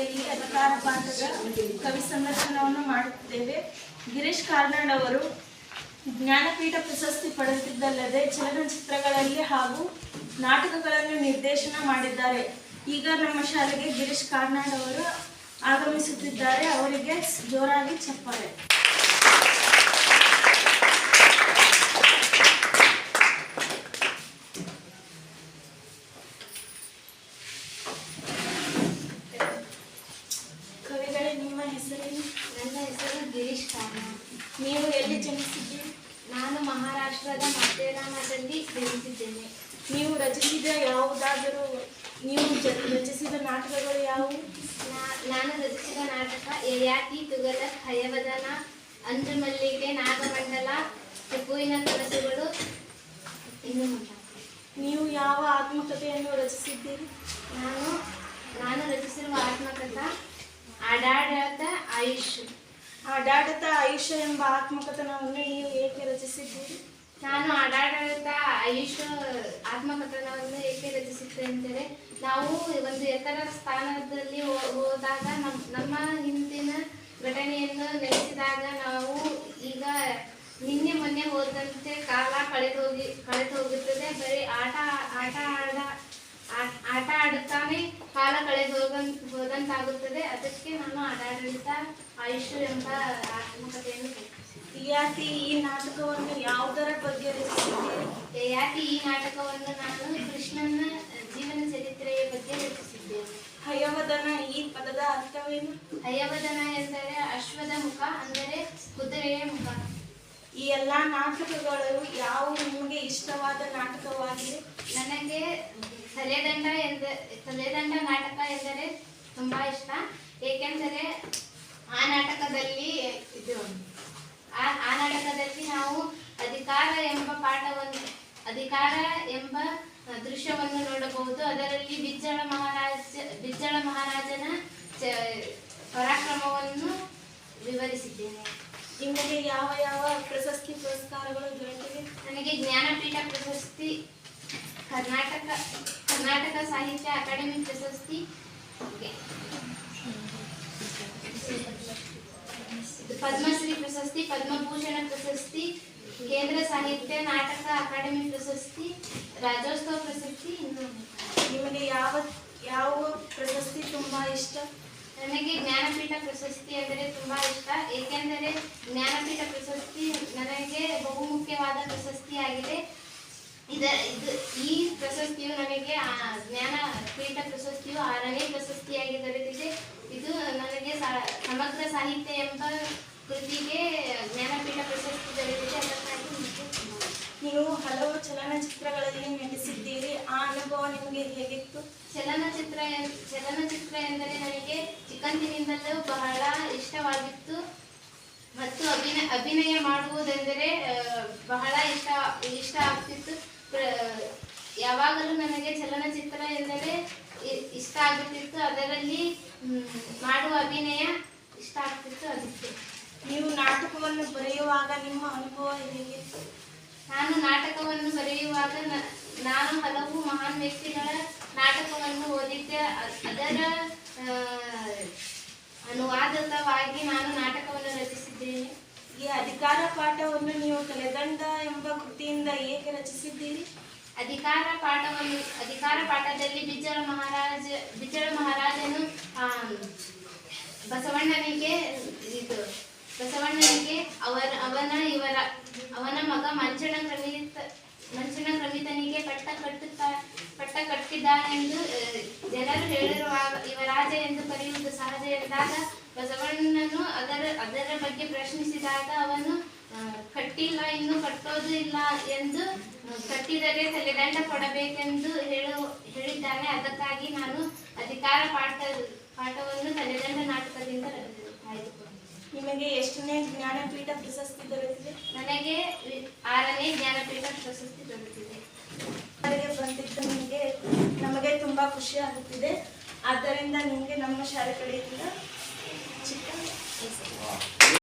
ಅಧಿಕಾರ ಪಾತ್ರದ ಕವಿ ಸಂದರ್ಶನವನ್ನು ಮಾಡುತ್ತಿದ್ದೇವೆ ಗಿರೀಶ್ ಕಾರ್ನಾಡ್ ಅವರು ಜ್ಞಾನಪೀಠ ಪ್ರಶಸ್ತಿ ಪಡೆದಿದ್ದಲ್ಲದೆ ಚಲನಚಿತ್ರಗಳಲ್ಲಿ ಹಾಗೂ ನಾಟಕಗಳನ್ನು ನಿರ್ದೇಶನ ಮಾಡಿದ್ದಾರೆ. ಈಗ ನಮ್ಮ ಶಾಲೆಗೆ ಗಿರೀಶ್ ಕಾರ್ನಾಡ್ ಅವರು ಆಗಮಿಸುತ್ತಿದ್ದಾರೆ. ಅವರಿಗೆ ಜೋರಾಗಿ ಚಪ್ಪಾಳೆ ಕವಿಗಳೇ ನಿಮ್ಮ ಹೆಸರೇನು ನನ್ನ ಹೆಸರು ಗಿರೀಶ್ ಕಾರ್ನಾಡ್ ನೀವು ನಾನು ಮಹಾರಾಷ್ಟ್ರದ ಮಾಥೇರಾನದಲ್ಲಿ ಜನಿಸಿದ್ದೇನೆ ನೀವು ರಚಿಸಿದ ಯಾವುದಾದರೂ ನೀವು ರಚಿಸಿದ ನಾಟಕಗಳು ಯಾವುವು? ನಾ- ನಾನು ರಚಿಸಿದ ನಾಟಕ ಯಯಾತಿ ತುಗಲಕ್ ಹಯವದನ ಅಂಜು ಮಲ್ಲಿಗೆ ನಾಗಮಂಡಲ ಟಿಪ್ಪುವಿನ ಕನಸುಗಳು ಇನ್ನು. ನೀವು ಯಾವ ಆತ್ಮಕಥೆಯನ್ನು ರಚಿಸಿದ್ದೀರಿ? ನಾನು ನಾನು ರಚಿಸಿರುವ ಆತ್ಮಕಥ ಅಡಾಡತ ಆಯುಷ್ ಆಡಾಡತ ಆಯುಷ್ಯ ಎಂಬ ಆತ್ಮಕಥನವನ್ನು ನೀವು ಏಕೆ ರಚಿಸಿದ್ದೀರಿ? ನಾನು ಆಡಾಡದ ಆಯುಷ್ ಆತ್ಮಕಥನವನ್ನು ಏಕೆ ರಚಿಸಿದ್ದೆ ನಾವು ಒಂದು ಎತ್ತರ ಸ್ಥಾನದಲ್ಲಿ ಹೋದಾಗ ನಮ್ಮ ನಮ್ಮ ಹಿಂದಿನ ಘಟನೆಯನ್ನು ನೆನೆಸಿದಾಗ ನಾವು ಈಗ ನಿನ್ನೆ ಮೊನ್ನೆ ಹೋದಂತೆ ಕಾಲ ಕಳೆದು ಹೋಗಿ ಕಳೆದು ಹೋಗುತ್ತದೆ ಬರೀ ಆಟ ಆಟ ಆಡ ಆಟ ಆಡುತ್ತಾನೆ ಕಾಲ ಕಳೆದು ಹೋಗನ್ ಹೋದಂತಾಗುತ್ತದೆ. ಅದಕ್ಕೆ ನಾನು ಆಡಾಡಳಿತ ಆಯುಷ್ ಎಂಬ ಆತ್ಮಕತೆಯನ್ನು ಯಾಕೆ ಈ ನಾಟಕವನ್ನು ಯಾವುದರ ಬಗ್ಗೆ ರಚಿಸಿದ್ದೆ ಯಾಕೆ ಈ ನಾಟಕವನ್ನು ನಾನು ಕೃಷ್ಣನ ಜೀವನ ಚರಿತ್ರೆಯ ಬಗ್ಗೆ ರಚಿಸಿದ್ದೇನೆ ಹಯವದನ ಈ ಪದದ ಅರ್ಥವೇನು? ಹಯವದನ ಎಂದರೆ ಅಶ್ವದ ಮುಖ ಅಂದರೆ ಕುದುರೆಯ ಮುಖ. ಈ ಎಲ್ಲಾ ನಾಟಕಗಳು ಯಾವ ನಿಮಗೆ ಇಷ್ಟವಾದ ನಾಟಕವಾಗಿದೆ? ನನಗೆ ತಲೆದಂಡ ಎಂದರೆ ತಲೆದಂಡ ನಾಟಕ ಎಂದರೆ ತುಂಬಾ ಇಷ್ಟ. ಏಕೆಂದರೆ ಆ ನಾಟಕದಲ್ಲಿ ಇದು ಆ ಆ ನಾಟಕದಲ್ಲಿ ನಾವು ಅಧಿಕಾರ ಎಂಬ ಪಾಠವನ್ನು ಅಧಿಕಾರ ಎಂಬ ದೃಶ್ಯವನ್ನು ನೋಡಬಹುದು. ಅದರಲ್ಲಿ ಬಿಜ್ಜಳ ಮಹಾರಾಜ ಬಿಜ್ಜಳ ಮಹಾರಾಜನ ಪರಾಕ್ರಮವನ್ನು ವಿವರಿಸಿದ್ದೇನೆ. ನಿಮಗೆ ಯಾವ ಯಾವ ಪ್ರಶಸ್ತಿ ಪುರಸ್ಕಾರಗಳು ದೊರೆತಿವೆ? ನನಗೆ ಜ್ಞಾನಪೀಠ ಪ್ರಶಸ್ತಿ ಕರ್ನಾಟಕ ಕರ್ನಾಟಕ ಸಾಹಿತ್ಯ ಅಕಾಡೆಮಿ ಪ್ರಶಸ್ತಿ. ಪದ್ಮಶ್ರೀ ಪ್ರಶಸ್ತಿ ಪದ್ಮಭೂಷಣ ಪ್ರಶಸ್ತಿ ಕೇಂದ್ರ ಸಾಹಿತ್ಯ ನಾಟಕ ಅಕಾಡೆಮಿ ಪ್ರಶಸ್ತಿ ರಾಜ್ಯೋತ್ಸವ ಪ್ರಶಸ್ತಿ. ಇನ್ನು ನಿಮಗೆ ಯಾವ ಯಾವ ಪ್ರಶಸ್ತಿ ತುಂಬಾ ಇಷ್ಟ? ನನಗೆ ಜ್ಞಾನಪೀಠ ಪ್ರಶಸ್ತಿ ಅಂದರೆ ತುಂಬಾ ಇಷ್ಟ. ಏಕೆಂದರೆ ಜ್ಞಾನಪೀಠ ಪ್ರಶಸ್ತಿ ನನಗೆ ಬಹುಮುಖ್ಯವಾದ ಪ್ರಶಸ್ತಿಯಾಗಿದೆ ಇದ ಇದು ಈ ಪ್ರಶಸ್ತಿಯು ನನಗೆ ಆ ಜ್ಞಾನಪೀಠ ಪ್ರಶಸ್ತಿಯು ಆರನೇ ಪ್ರಶಸ್ತಿಯಾಗಿ ದೊರೆತಿದೆ ಇದು ನನಗೆ ಸಮಗ್ರ ಸಾಹಿತ್ಯ ಎಂಬ ಕೃತಿಗೆ ಜ್ಞಾನಪೀಠ ಪ್ರಶಸ್ತಿ ದೊರೆತಿದೆ. ಅದಕ್ಕಾಗಿ ನೀವು ಹಲವು ಚಲನಚಿತ್ರಗಳಲ್ಲಿ ನಟಿಸಿದ್ದೀರಿ. ಆ ಅನುಭವ ನಿಮಗೆ ಹೇಗಿತ್ತು? ಚಲನಚಿತ್ರ ಚಲನಚಿತ್ರ ಎಂದರೆ ನನಗೆ ಚಿಕ್ಕಂದಿನಿಂದಲೂ ಬಹಳ ಇಷ್ಟವಾಗಿತ್ತು. ಮತ್ತು ಅಭಿನಯ ಅಭಿನಯ ಮಾಡುವುದೆಂದರೆ ಬಹಳ ಇಷ್ಟ ಇಷ್ಟ ಆಗ್ತಿತ್ತು. ಯಾವಾಗಲೂ ನನಗೆ ಚಲನಚಿತ್ರ ಎಂದರೆ ಇಷ್ಟ ಆಗುತ್ತಿತ್ತು ಅದರಲ್ಲಿ ಮಾಡುವ ಅಭಿನಯ ಇಷ್ಟ ಆಗ್ತಿತ್ತು ಅದಕ್ಕೆ. ನೀವು ನಾಟಕವನ್ನು ಬರೆಯುವಾಗ ನಿಮ್ಮ ಅನುಭವ ಹೇಗಿತ್ತು ನಾನು ನಾಟಕವನ್ನು ಬರೆಯುವಾಗ ನ- ನಾನು ಹಲವು ಮಹಾನ್ ವ್ಯಕ್ತಿಗಳ ನಾಟಕವನ್ನು ಓದಿದ್ದೆ. ಅದರ ಅನುವಾದಕವಾಗಿ ನಾನು ನಾಟಕವನ್ನು ರಚಿಸಿದ್ದೇನೆ. ಈ ಅಧಿಕಾರ ಪಾಠವನ್ನು ನೀವು ಕೃತಿಯಿಂದ ಏಕೆ ರಚಿಸಿದ್ದೀರಿ? ಅಧಿಕಾರ ಪಾಠವನ್ನು, ಅಧಿಕಾರ ಪಾಠದಲ್ಲಿ ಬಿಜ್ಜಳ ಮಹಾರಾಜ ಬಿಜ್ಜಳ ಮಹಾರಾಜನು ಬಸವಣ್ಣನಿಗೆ, ಇದು, ಬಸವಣ್ಣನಿಗೆ ಅವರ, ಅವನ ಇವರ, ಅವನ ಮಗ ಮಂಚನ ಕ್ರಮಿತ ಮಂಚನ ಕ್ರಮಿತನಿಗೆ ಪಟ್ಟ ಕಟ್ಟುತ್ತ, ಪಟ್ಟ ಕಟ್ಟಿದ್ದಾನೆಂದು ಜನರು ಹೇಳಿರುವಾಗ ಇವರಾಜ ಎಂದು ಕರೆಯುವುದು ಸಹಜ ಎಂದಾಗ ಬಸವಣ್ಣನು ಅದರ ಅದರ ಬಗ್ಗೆ ಪ್ರಶ್ನಿಸಿದಾಗ ಅವನು ಕಟ್ಟಿಲ್ಲ ಇನ್ನು ಕಟ್ಟೋದು ಇಲ್ಲ ಎಂದು ಕಟ್ಟಿದರೆ ತಲೆದಂಡ ಕೊಡಬೇಕೆಂದು ಹೇಳು ಹೇಳಿದ್ದಾನೆ. ಅದಕ್ಕಾಗಿ ನಾನು ಅಧಿಕಾರ ಪಾಠ ಪಾಠವನ್ನು ತಲೆದಂಡ ನಾಟಕದಿಂದ ನಿಮಗೆ ಎಷ್ಟನೇ ಜ್ಞಾನಪೀಠ ಪ್ರಶಸ್ತಿ ದೊರೆತಿದೆ? ನನಗೆ ಆರನೇ ಜ್ಞಾನಪೀಠ ಪ್ರಶಸ್ತಿ ದೊರೆತಿದೆ. ಬಂದಿದ್ದು ನಿಮಗೆ ನಮಗೆ ತುಂಬಾ ಖುಷಿ ಆಗುತ್ತಿದೆ. ಆದ್ದರಿಂದ ನಿಮಗೆ ನಮ್ಮ ಶಾಲೆ ಕಡೆಯಿಂದ 气死